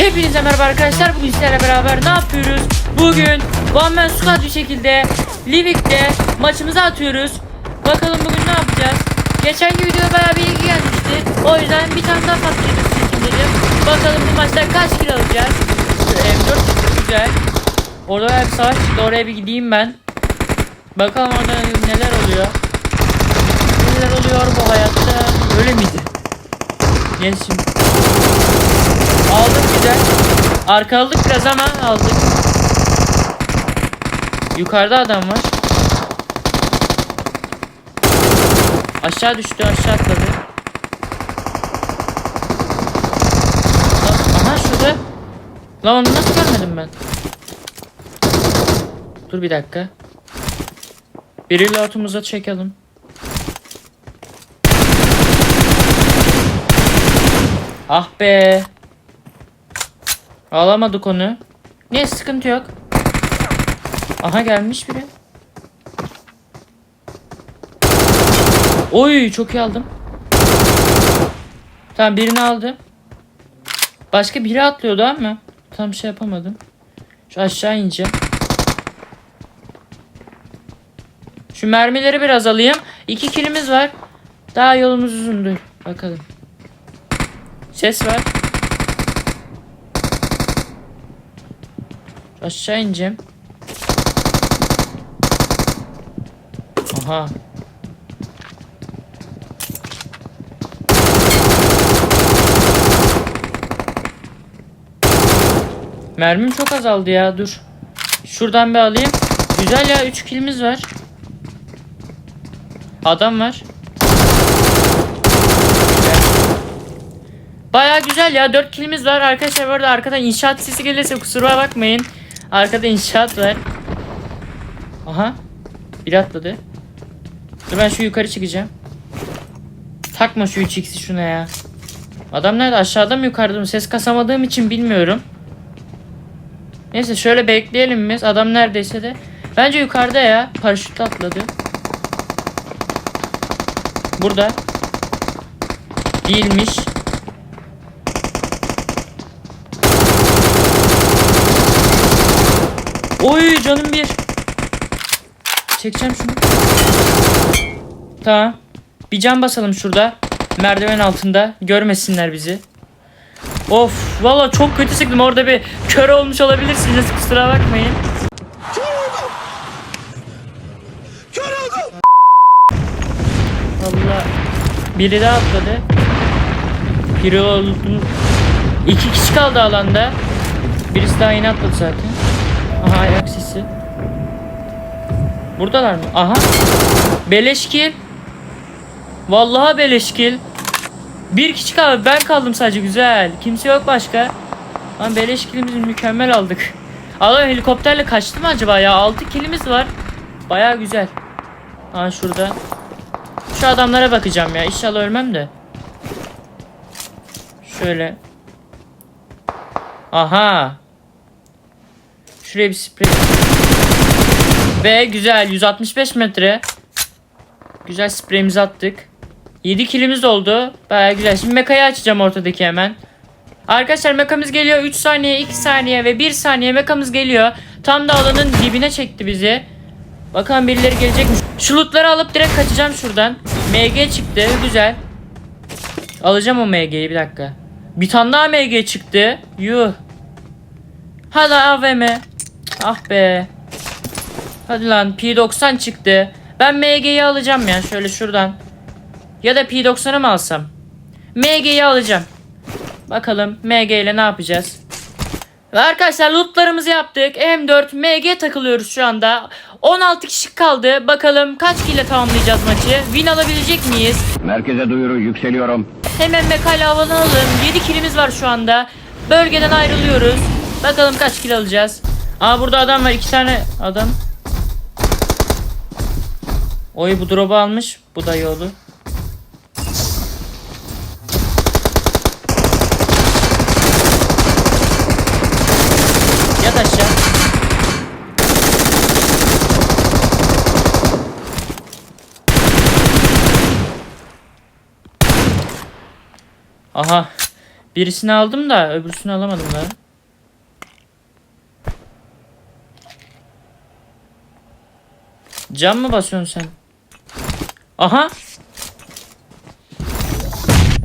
Hepinize merhaba arkadaşlar. Bugün sizlerle beraber ne yapıyoruz? Bugün One Man Squad bir şekilde Livik'te maçımızı atıyoruz. Bakalım bugün ne yapacağız? Geçenki videoda bayağı bir ilgi gelmişti. O yüzden bir tane daha patlayacağız dedim. Bakalım bu maçta kaç kill alacağız? Şu M4 çıktı güzel. Orada bayağı bir savaş çıktı. Oraya bir gideyim ben. Bakalım orada neler oluyor. Neler oluyor bu hayatta? Öyle miydi? Gel şimdi. Aldık güzel. Arkaladık biraz ama aldık. Yukarıda adam var. Aşağı düştü aşağı atladı. Aha şurada. Lan onu nasıl görmedim ben? Dur bir dakika. Biriyle altımıza çekelim. Ah be. Alamadık onu. Ne sıkıntı yok. Aha gelmiş biri. Oy çok iyi aldım. Tamam birini aldım. Başka biri atlıyordu ama tam şey yapamadım. Şu aşağı ineceğim. Şu mermileri biraz alayım. İki kilimiz var. Daha yolumuz uzundur. Bakalım. Ses var. Aşağı ineceğim. Aha. Mermim çok azaldı ya dur. Şuradan bir alayım. Güzel ya 3 kilimiz var. Adam var. Baya güzel ya 4 kilimiz var arkadaşlar bu arada arkadan inşaat sesi gelirse kusura bakmayın. Arkada inşaat var. Aha. Biri atladı. Dur ben şu yukarı çıkacağım. Takma şu 3x'i şuna ya. Adam nerede aşağıda mı yukarıda mı ses kasamadığım için bilmiyorum. Neyse şöyle bekleyelim biz adam neredeyse de. Bence yukarıda ya paraşütle atladı. Burada. Değilmiş. Oy canım bir. Çekeceğim şunu. Tamam. Bir cam basalım şurada. Merdiven altında. Görmesinler bizi. Of valla çok kötü sıktım. Orada bir kör olmuş olabilirsiniz. Kusura bakmayın. Valla biri daha atladı. Biri oldu. İki kişi kaldı alanda. Birisi daha yeni atladı zaten. Aha ayak sesi. Buradalar mı? Aha. Beleşkil. Vallahi beleşkil. Bir kişi kaldı. Ben kaldım sadece. Güzel. Kimse yok başka. Lan beleşkilimizi mükemmel aldık. Adam helikopterle kaçtı mı acaba ya? 6 kilimiz var. Baya güzel. Ha şurada. Şu adamlara bakacağım ya. İnşallah ölmem de. Şöyle. Aha. Şuraya bir sprey. Ve güzel 165 metre. Güzel spreyimizi attık. 7 kilimiz oldu. Baya güzel. Şimdi mekayı açacağım ortadaki hemen. Arkadaşlar mekamız geliyor. 3 saniye, 2 saniye ve 1 saniye mekamız geliyor. Tam da alanın dibine çekti bizi. Bakalım birileri gelecek mi? Şu lootları alıp direkt kaçacağım şuradan. MG çıktı. Güzel. Alacağım o MG'yi bir dakika. Bir tane daha MG çıktı. Yuh. Hadi AVM. Ah be. Hadi lan P90 çıktı. Ben MG'yi alacağım ya şöyle şuradan. Ya da P90'ı mı alsam? MG'yi alacağım. Bakalım MG ile ne yapacağız? Ve arkadaşlar lootlarımızı yaptık. M4 MG takılıyoruz şu anda. 16 kişi kaldı. Bakalım kaç kille tamamlayacağız maçı? Win alabilecek miyiz? Merkeze duyuru yükseliyorum. Hemen mekale havalanalım. 7 kilimiz var şu anda. Bölgeden ayrılıyoruz. Bakalım kaç kill alacağız. Aa burada adam var. iki tane adam. Oy bu drop'u almış. Bu da yolu. Yat aşağı. Aha. Birisini aldım da öbürsünü alamadım daha. Cam mı basıyorsun sen? Aha.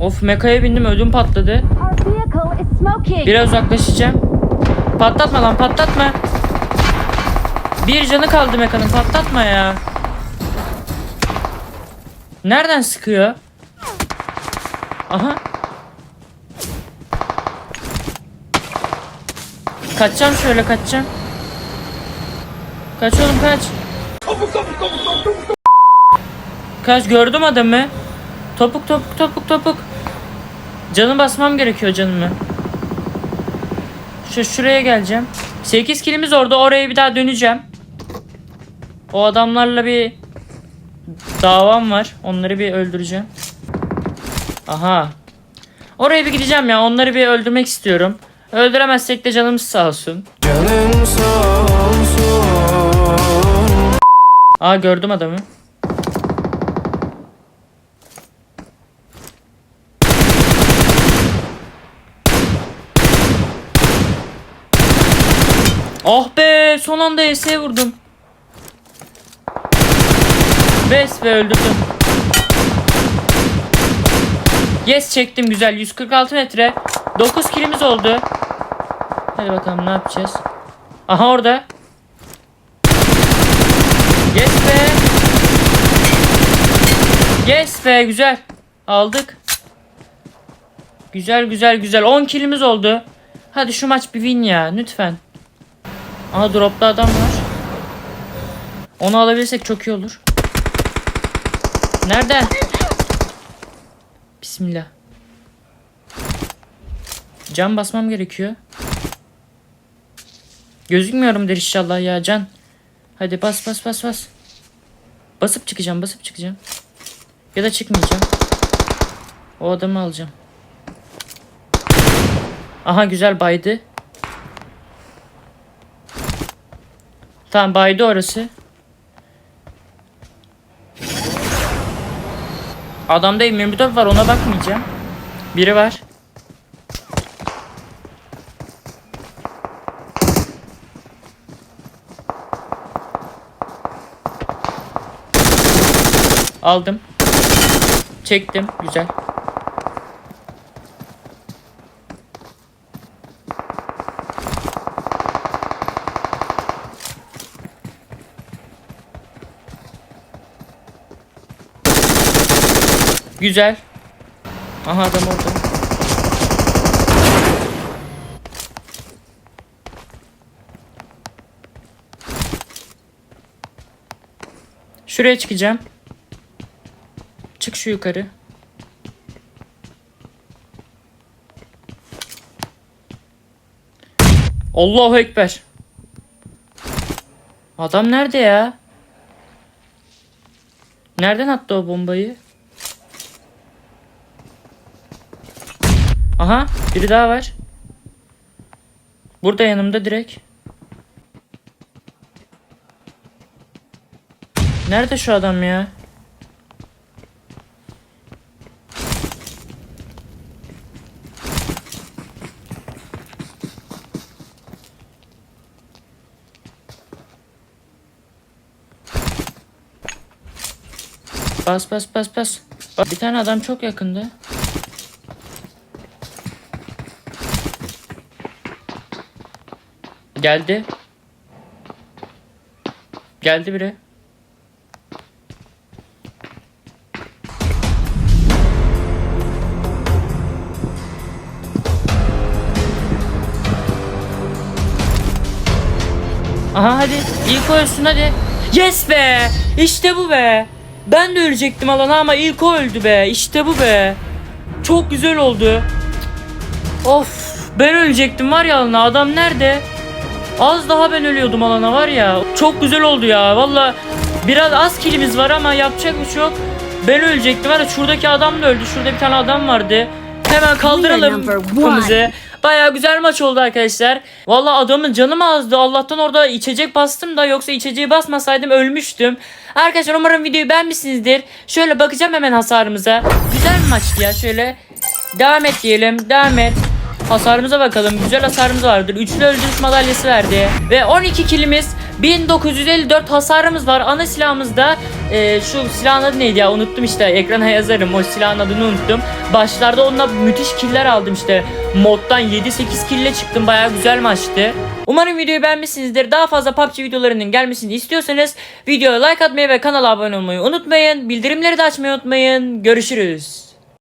Of mekaya bindim ödüm patladı. Biraz uzaklaşacağım. Patlatma lan patlatma. Bir canı kaldı mekanın patlatma ya. Nereden sıkıyor? Aha. Kaçacağım şöyle kaçacağım. Kaç oğlum kaç. Kaç gördüm adamı. Topuk topuk topuk topuk. Canı basmam gerekiyor canımı. Şu şuraya geleceğim. 8 kilimiz orada. Oraya bir daha döneceğim. O adamlarla bir davam var. Onları bir öldüreceğim. Aha. Oraya bir gideceğim ya. Onları bir öldürmek istiyorum. Öldüremezsek de canımız sağ olsun. Canım sağ olsun. Aa gördüm adamı. Oh be son anda ES'e vurdum. Bes ve öldürdüm. Yes çektim güzel 146 metre. 9 kilimiz oldu. Hadi bakalım ne yapacağız. Aha orada. Yes be. Yes be güzel. Aldık. Güzel güzel güzel. 10 kilimiz oldu. Hadi şu maç bir win ya lütfen. Aha dropta adam var. Onu alabilirsek çok iyi olur. Nereden? Bismillah. Can basmam gerekiyor. Gözükmüyorumdur inşallah ya can. Hadi bas bas bas bas. Basıp çıkacağım basıp çıkacağım. Ya da çıkmayacağım. O adamı alacağım. Aha güzel baydı. Tamam baydı orası. Adamda M24 var ona bakmayacağım. Biri var. Aldım. Çektim. Güzel. Güzel. Aha adam orada. Şuraya çıkacağım. Çık şu yukarı. Allahu Ekber. Adam nerede ya? Nereden attı o bombayı? Aha biri daha var. Burada yanımda direkt. Nerede şu adam ya? Bas bas bas bas. Bir tane adam çok yakında. Geldi. Geldi biri. Aha hadi ilk ölsün hadi. Yes be. İşte bu be. Ben de ölecektim alana ama ilk o öldü be. İşte bu be. Çok güzel oldu. Of ben ölecektim var ya alana adam nerede? Az daha ben ölüyordum alana var ya. Çok güzel oldu ya valla. Biraz az kilimiz var ama yapacak bir şey yok. Ben ölecektim var ya şuradaki adam da öldü. Şurada bir tane adam vardı. Hemen kaldıralım kafamızı. Baya güzel maç oldu arkadaşlar. Valla adamın canım azdı. Allah'tan orada içecek bastım da yoksa içeceği basmasaydım ölmüştüm. Arkadaşlar umarım videoyu beğenmişsinizdir. Şöyle bakacağım hemen hasarımıza. Güzel bir maçtı ya şöyle. Devam et diyelim. Devam et. Hasarımıza bakalım. Güzel hasarımız vardır. Üçlü öldürüş madalyası verdi. Ve 12 kilimiz 1954 hasarımız var. Ana silahımızda e, şu silahın adı neydi ya unuttum işte ekrana yazarım o silahın adını unuttum. Başlarda onunla müthiş killer aldım işte. Moddan 7-8 kille çıktım baya güzel maçtı. Umarım videoyu beğenmişsinizdir. Daha fazla PUBG videolarının gelmesini istiyorsanız videoya like atmayı ve kanala abone olmayı unutmayın. Bildirimleri de açmayı unutmayın. Görüşürüz.